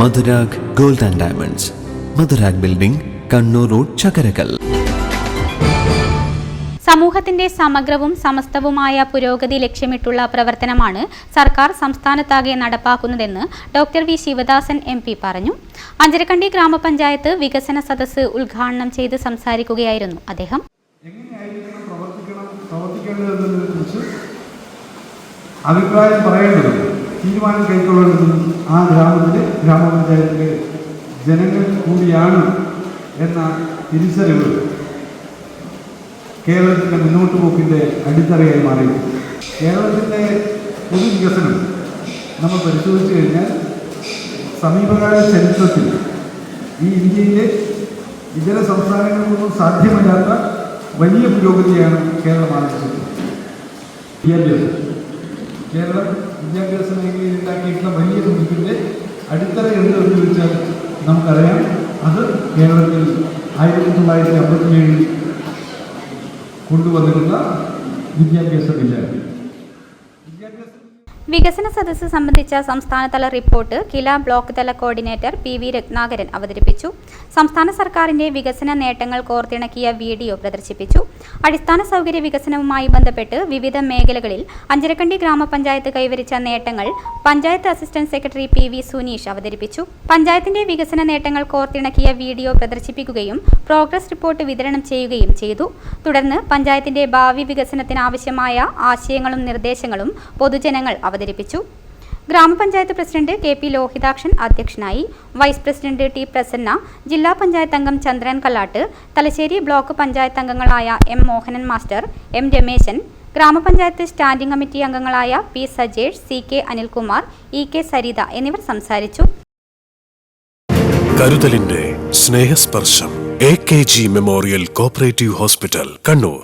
Madhurag gold and diamonds. Madhurag building Kannur road Chakkarakkal. സമൂഹത്തിന്റെ സമഗ്രവും സമസ്തവുമായ പുരോഗതി ലക്ഷ്യമിട്ടുള്ള പ്രവർത്തനമാണ് സർക്കാർ സംസ്ഥാനത്താകെ നടപ്പാക്കുന്നതെന്ന് doctor V. Sivadasan M. P. പറഞ്ഞു. അഞ്ചരക്കണ്ടി ഗ്രാമപഞ്ചായത്ത് വികസന സദസ്സ് ഉദ്ഘാടനം ചെയ്ത് സംസാരിക്കുകയായിരുന്നു അദ്ദേഹം. അഭിപ്രായം പറയേണ്ടതും തീരുമാനം കൈക്കൊള്ളണമെന്നും ആ ഗ്രാമത്തിലെ ഗ്രാമപഞ്ചായത്തിലെ ജനങ്ങൾ കൂടിയാണ് എന്ന തിരിച്ചറിവ് കേരളത്തിന്റെ മുന്നോട്ട് പോക്കിന്റെ അടിത്തറയായി മാറി കേരളത്തിന്റെ പൊതു വികസനം നമ്മൾ പരിശോധിച്ചു കഴിഞ്ഞാൽ സമീപകാല ചരിത്രത്തിൽ ഈ ഇന്ത്യയിലെ ഇതര സംസ്ഥാനങ്ങൾക്കൊന്നും സാധ്യമല്ലാത്ത വലിയ പുരോഗതിയാണ് കേരളം ആർജിച്ചത് വിദ്യാഭ്യാസം കേരളം വിദ്യാഭ്യാസ മേഖലയിൽ ഉണ്ടാക്കിയിട്ടുള്ള വലിയ തുണിക്കിന്റെ അടിത്തറ എന്ത് എന്ന് ചോദിച്ചാൽ നമുക്കറിയാം. അത് കേരളത്തിൽ ആയിരത്തി തൊള്ളായിരത്തി അമ്പത്തിയേഴിൽ കൊണ്ടുവന്നിരുന്ന വിദ്യാഭ്യാസ ബില്ലാണ് വികസന സദസ്സ് സംബന്ധിച്ച സംസ്ഥാനതല റിപ്പോർട്ട് കില ബ്ലോക്ക് തല കോർഡിനേറ്റർ പി വി രത്നാകരൻ അവതരിപ്പിച്ചു. സംസ്ഥാന സർക്കാരിന്റെ വികസന നേട്ടങ്ങൾ കോർത്തിണക്കിയ വീഡിയോ പ്രദർശിപ്പിച്ചു. അടിസ്ഥാന സൗകര്യ വികസനവുമായി ബന്ധപ്പെട്ട് വിവിധ മേഖലകളിൽ അഞ്ചരക്കണ്ടി ഗ്രാമപഞ്ചായത്ത് കൈവരിച്ച നേട്ടങ്ങൾ panchayat assistant secretary P V Suneesh അവതരിപ്പിച്ചു. പഞ്ചായത്തിന്റെ വികസന നേട്ടങ്ങൾ കോർത്തിണക്കിയ വീഡിയോ പ്രദർശിപ്പിക്കുകയും പ്രോഗ്രസ് റിപ്പോർട്ട് വിതരണം ചെയ്യുകയും ചെയ്തു. തുടർന്ന് പഞ്ചായത്തിന്റെ ഭാവി വികസനത്തിനാവശ്യമായ ആശയങ്ങളും നിർദ്ദേശങ്ങളും പൊതുജനങ്ങൾ അവതരിപ്പിച്ചു. ഗ്രാമപഞ്ചായത്ത് പ്രസിഡന്റ് കെ പി ലോഹിതാക്ഷൻ അധ്യക്ഷനായി വൈസ് പ്രസിഡന്റ് ടി പ്രസന്ന ജില്ലാ പഞ്ചായത്ത് അംഗം ചന്ദ്രൻ കല്ലാട്ട് തലശ്ശേരി ബ്ലോക്ക് പഞ്ചായത്ത് അംഗങ്ങളായ M Mohanan master M Rameshan ഗ്രാമപഞ്ചായത്ത് സ്റ്റാൻഡിംഗ് കമ്മിറ്റി അംഗങ്ങളായ P Sajesh C K Anilkumar E K Saritha എന്നിവർ സംസാരിച്ചു. കരുതലിന്റെ സ്നേഹസ്പർശം A K G memorial cooperative hospital Kannur.